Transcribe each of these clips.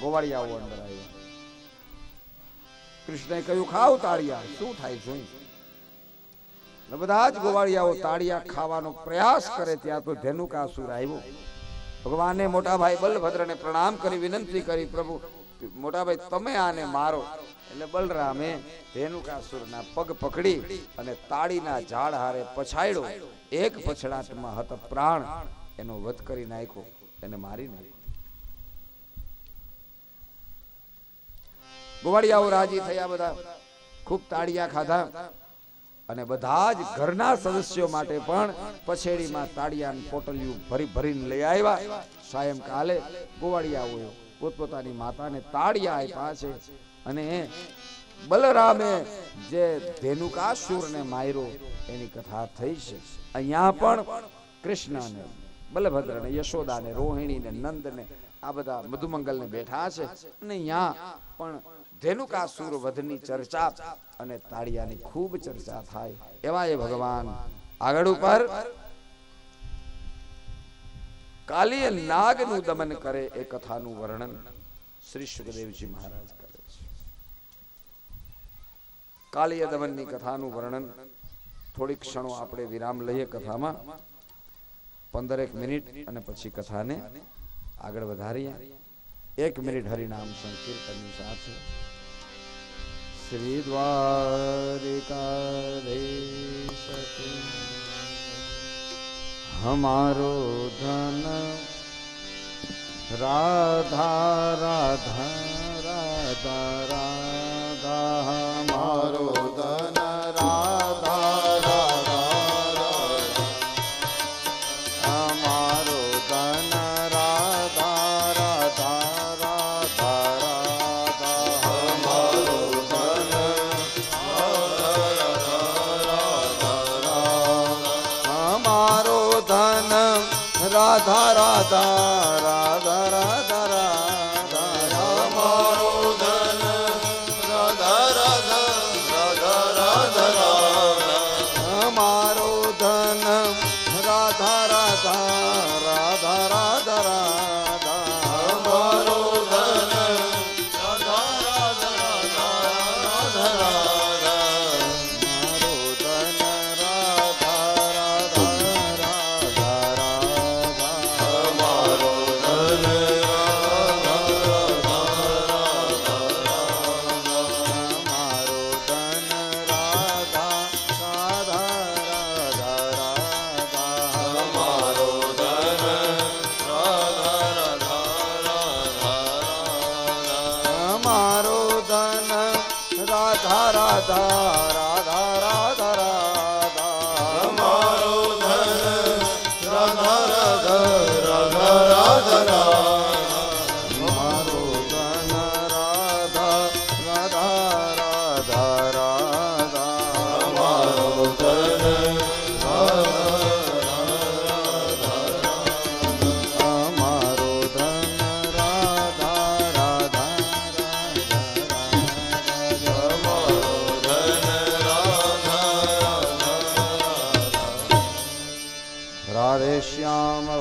ગોવાળિયાઓ અંદર આવ્યા. કૃષ્ણએ કહ્યું ખાવ તાળિયા, શું થાય જોઈ? બધા જ ગોવાળિયાઓ તાળિયા ખાવાનો પ્રયાસ કરે, ત્યાં તો ધેનુકાસુર આવ્યો. ભગવાને મોટા ભાઈ બલભદ્રને પ્રણામ કરી, વિનંતી કરી, પ્રભુ મોટા તમે આને મારો. એટલે બલરામે ધેનુકાસુરના પગ પકડી અને તાળીના ઝાડ હારે પછાડ્યો એક પછડાટમાં હત પ્રાણ. એનો વધ કરી નાખ્યો, એને મારી નાખ્યો. ગોવાળિયાઓ રાજી થયા બધા. ખૂબ તાળિયા ખાધા. અને બધા જ ઘરના સદસ્યો માટે પણ પછેડીમાં તાળિયા પોટલિયું ભરી ભરીને લઈ આવ્યા. સાયંકાલે ગોવાળિયાઓએ પોતપોતાની માતાને તાળિયા આપ્યા છે. અને બલરામે જે ધેનુકાસુરને માર્યો, એની કથા થઈ છે. અહીંયા પણ કૃષ્ણને, બલભદ્રને, યશોદાને, રોહિણીને, નંદને આ બધા મધુમંગલને બેઠા છે. અને અહીંયા પણ ધેનુકાસુર વધની ચર્ચા અને તાળિયાની ખૂબ ચર્ચા થાય એવા એ ભગવાન. આગળ ઉપર, કાલીય નાગનું દમન કરે એ કથાનું વર્ણન શ્રી સુખદેવજી મહારાજ કરે છે. કાલીય દમનની કથાનું વર્ણન થોડીક ક્ષણો આપણે વિરામ લઈએ કથામાં. પંદરેક મિનિટ અને પછી કથાને આગળ વધારીએ. એક મિનિટ હરિનામ સંકીર્તનની સાથે श्री श्रीद्वारिकाधीश हमारो धन राधा राधा राधा राधा। दाता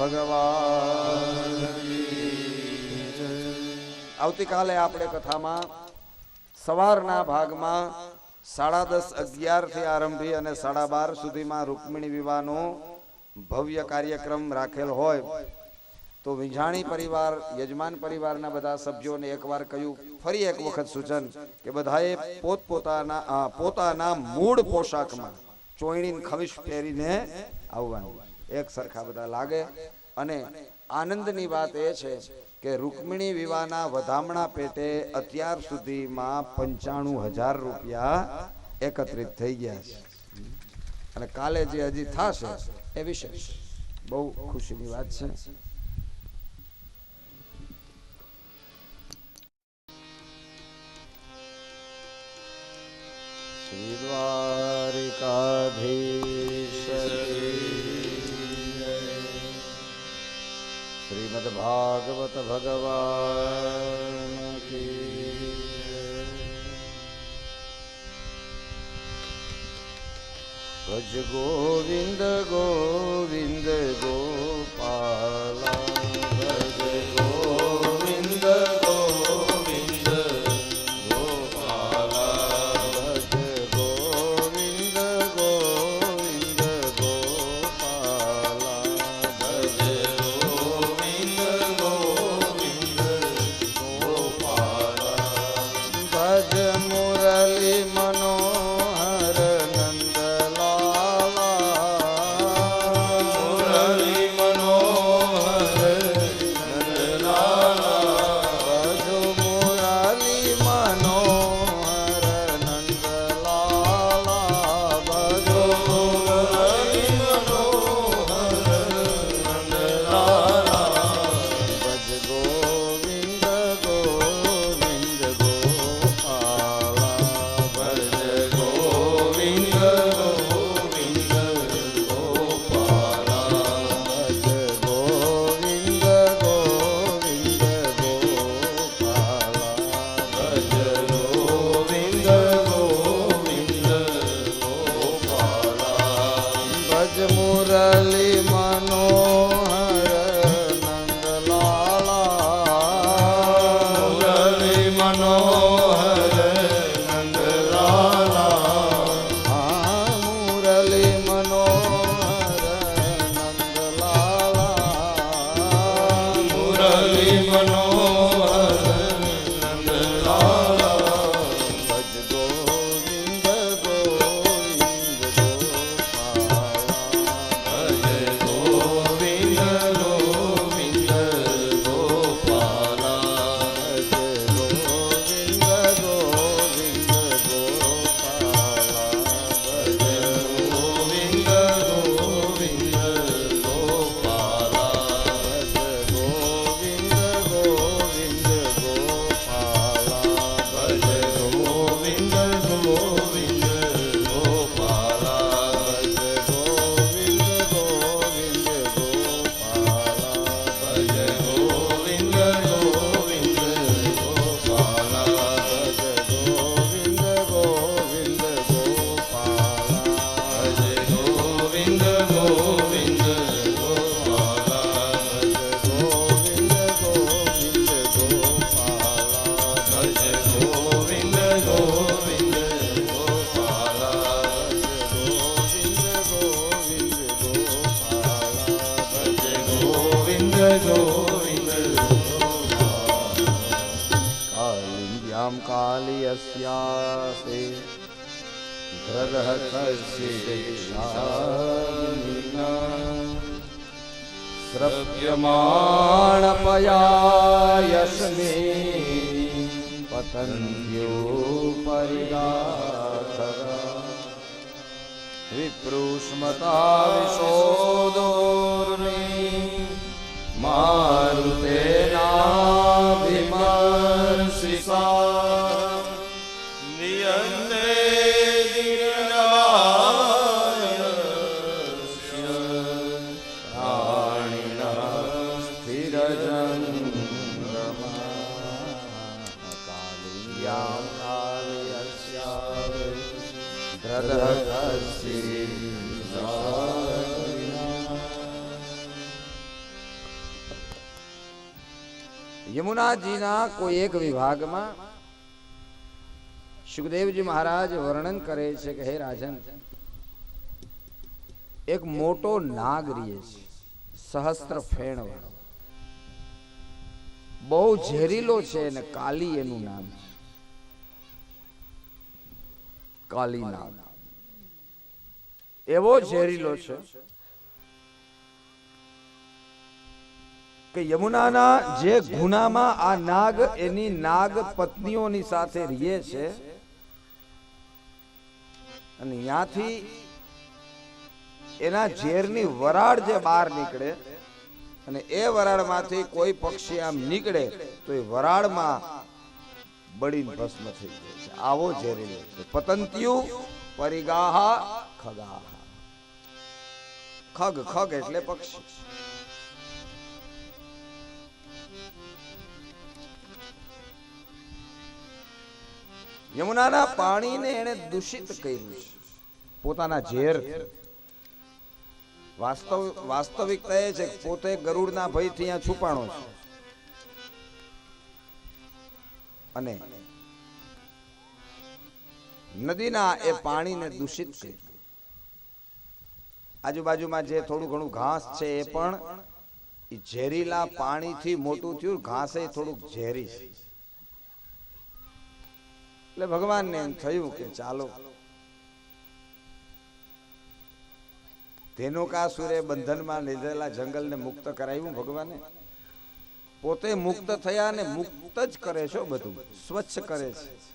ભગવાન. આવતીકાલે આપણે કથામાં સવારના ભાગમાં સાડા દસ અગિયારથી આરંભી અને સાડા બાર સુધીમાં રૂકમિણી વિવાહનો ભવ્ય કાર્યક્રમ રાખેલ હોય. તો વિંઝાણી પરિવાર, યજમાન પરિવારના બધા સભ્યોને એકવાર કહ્યું, ફરી એક વખત સૂચન કે બધાએ પોતપોતાના પોતાના મૂળ પોશાકમાં ચોયણીને ખમીશ પહેરીને આવવાનું. એક સરખા બધા લાગે. અને આનંદની વાત એ છે કે રૂકમિણી વિવાહના વધામણા પેટે અત્યાર સુધીમાં પંચાણું હજાર રૂપિયા એકત્રિત થઈ ગયા છે. અને કાલે જે હજી થશે એ વિશેષ. બહુ ખુશીની વાત છે. શ્રી દ્વારિકાધીશ ભાગવત ભગવાન ભજ ગોવિંદ ગોવિંદ ગોપાલા Oh. ગોવિંદ ગોવિંદ કાલિંદ્યામ કાલિયસ્યાસે શ્રવ્યમાણપયાયસ્મે પતન્યો પરિગાથરા વિપૃષ્મતા યમુનાજીના કોઈ એક વિભાગમાં સુખદેવજી મહારાજ વર્ણન કરે છે કે, હે રાજન, એક મોટો નાગ રીએ છે, સહસ્ત્ર ફેણ વાળો બહુ ઝેરીલો છે અને કાલી એનું નામ છે. કાલી નાગ એવો ઝેરીલો છે કે યમુનાના જે ગુનામાં આ નાગ એની નાગ પત્નીઓની સાથે રીએ છે અને ત્યાંથી એના ઝેરની વરાળ જે બહાર નીકળે અને એ વરાળમાંથી કોઈ પક્ષી આમ નીકળે તો એ વરાળમાં બળીને ભસ્મ થઈ જાય છે. આવો ઝેરીલો છે. પતંતિયુ પરિગાહા ખગાહા. ખગ ખગ એટલે પક્ષી. યમુનાના પાણીને એને દૂષિત કર્યું છે. પોતાના ઝેર વાસ્તવ, વાસ્તવિકતા એ છે પોતે ગરુડના ભયથી અહીંયા છુપાણો છે. અને નદીના એ પાણીને દૂષિત કર્યું આજુબાજુમાં જે થોડું ઘણું ઘાસ છે એ પણ ઝેરીલા પાણીથી મોટું થયું, ઘાસ થોડુંક ઝેરી છે. એટલે ભગવાનને એમ થયું કે ચાલો ધેનુકાસુરે બંધનમાં લીધેલા જંગલને મુક્ત કરાવ્યું ભગવાને. પોતે મુક્ત થયા ને મુક્ત જ કરે છે બધું. સ્વચ્છ કરે છે.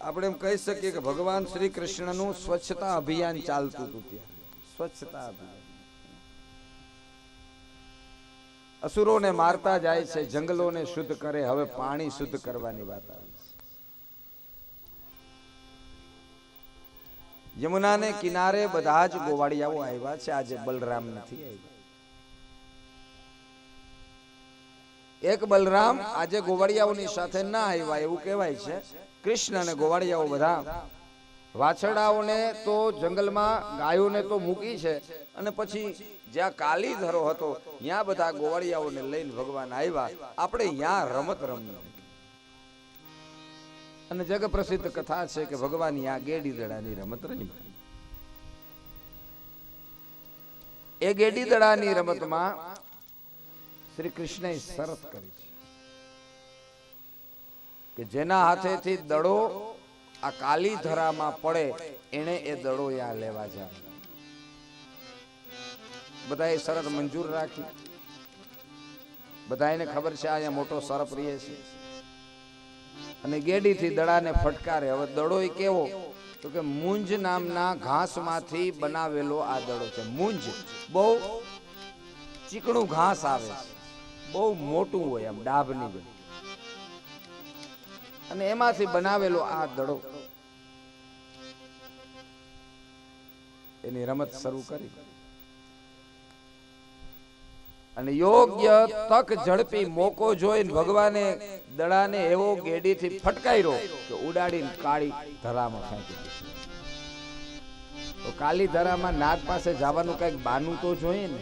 આપણે એમ કહી શકીએ કે ભગવાન શ્રી કૃષ્ણનું સ્વચ્છતા અભિયાન ચાલતું હતું ત્યાં. સ્વચ્છતા અભિયાન. અસુરોને મારતા જાય છે, જંગલોને શુદ્ધ કરે, હવે પાણી શુદ્ધ કરવાની વાત આવી છે. યમુનાને કિનારે બધા જ ગોવાળિયાઓ આવ્યા છે, આજે બલરામ નથી આવ્યા. એક બલરામ આજે ગોવાળિયાઓની સાથે ના આવ્યા એવું કહેવાય છે. કૃષ્ણ અને ગોવાળિયાઓ બધા વાછરડાઓને તો જંગલમાં ગાયોને તો મૂકી છે. અને પછી જ્યાં કાલી ધરો હતો, ત્યાં બધા ગોવાળિયાઓને લઈને ભગવાન આવ્યા. આપણે ત્યાં રમત રમ્યું અને જગ પ્રસિદ્ધ કથા છે કે ભગવાન ત્યાં ગેડી દડાની રમત રમી. એ ગેડી દડાની રમતમાં શ્રી કૃષ્ણએ શરત કરી છે કે જેના હાથેથી દડો આ કાલી ધરામાં પડે એને એ દડો યા લેવા જાય. બધાએ શરત મંજૂર રાખી. બધાને ખબર છે અહીંયા મોટો સર્પ રહીએ છે. અને ગેડીથી દડાને ફટકારે. હવે દડો એ કેવો? તો કે મુંજ નામના ઘાસમાંથી બનાવેલો આ દડો છે. મુંજ. બહુ ચીકણું ઘાસ આવે છે. બહુ મોટું હોય આમ ડાભની જેમ અને એમાંથી બનાવેલો આ દડો. એની રમત શરૂ કરી. અને યોગ્ય તક ઝડપી મોકો જોઈને ભગવાને દડાને એવો ગેડીથી ફટકાર્યો કે ઉડાડીને કાળી ધરામાં ફેંકી તો કાલી ધરામાં નાગ પાસે જવાનું કંઈક બાનું તો જોઈએ ને.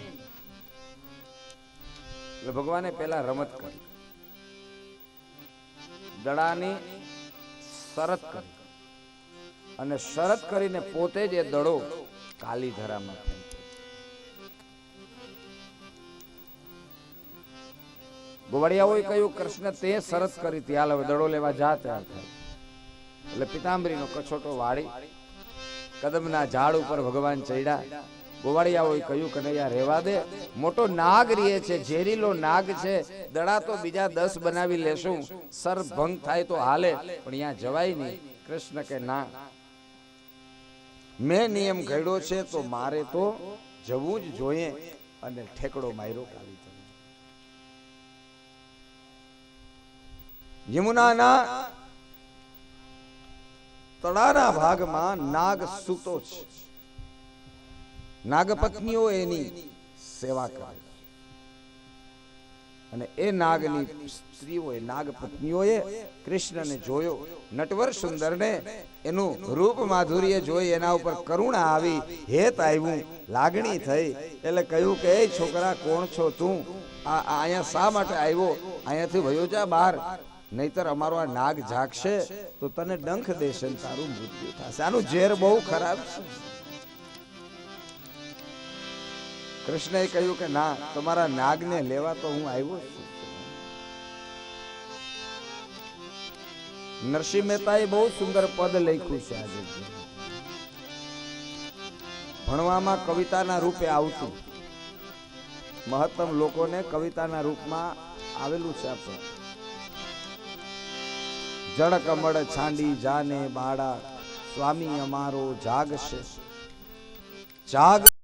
એટલે ભગવાને પેલા રમત કરી. દડાની શરત કરી. અને શરત કરીને પોતે જ એ દડો કાલી ધરામાં કહ્યું, કૃષ્ણ, તે શરત કરી હાલ હવે દડો લેવા જા ત્યાં એટલે પિતાંબરીનો કછોટો વાળી, કદમના ઝાડ ઉપર ભગવાન ચડ્યા. ગોવાળિયાઓએ કહ્યું કનૈયા રેવા દે. મોટો નાગ રીએ છે, ઝેરીલો નાગ છે. દડા તો બીજા દસ બનાવી લેશું. સર ભંગ થાય તો હાલે, પણ અહીંયા જવાય નહીં. કૃષ્ણ કે, ના. મેં નિયમ ઘડ્યો છે તો મારે તો જવું જ જોઈએ. અને ઠેકડો માર્યો દીધો. યમુનાના તળાના ભાગમાં નાગ સૂતો છે. નાગપત્નીઓ એની સેવા કરે અને એ નાગની સ્ત્રીઓએ, નાગપત્નીઓએ કૃષ્ણને જોયો, નટવર સુંદરને એનું રૂપ માધુર્ય જોઈ એના ઉપર કરુણા આવી, હેત આવ્યું લાગણી થઈ, એટલે કહ્યું કે, એ છોકરા, કોણ છો તું? આ અહીંયા શા માટે આવ્યો અહીંયાથી વયો જા બહાર. નહીતર અમારો આ નાગ જાગશે તો તને ડંખ દેશે તારું મૃત્યુ થશે. આનું ઝેર બહુ ખરાબ છે. કૃષ્ણએ કહ્યું કે, ના, તમારા નાગને લેવા તો હું આવ્યો છું. નરસિંહ મહેતાએ બહુ સુંદર પદ લખ્યું છે આજે. ભણવામાં કવિતાના રૂપે આવતું. મહત્તમ લોકોને કવિતાના રૂપમાં આવેલું છે આ પદ. જળ કમળ છાંડી જાને બાળા, સ્વામી અમારો જાગશે. જાગ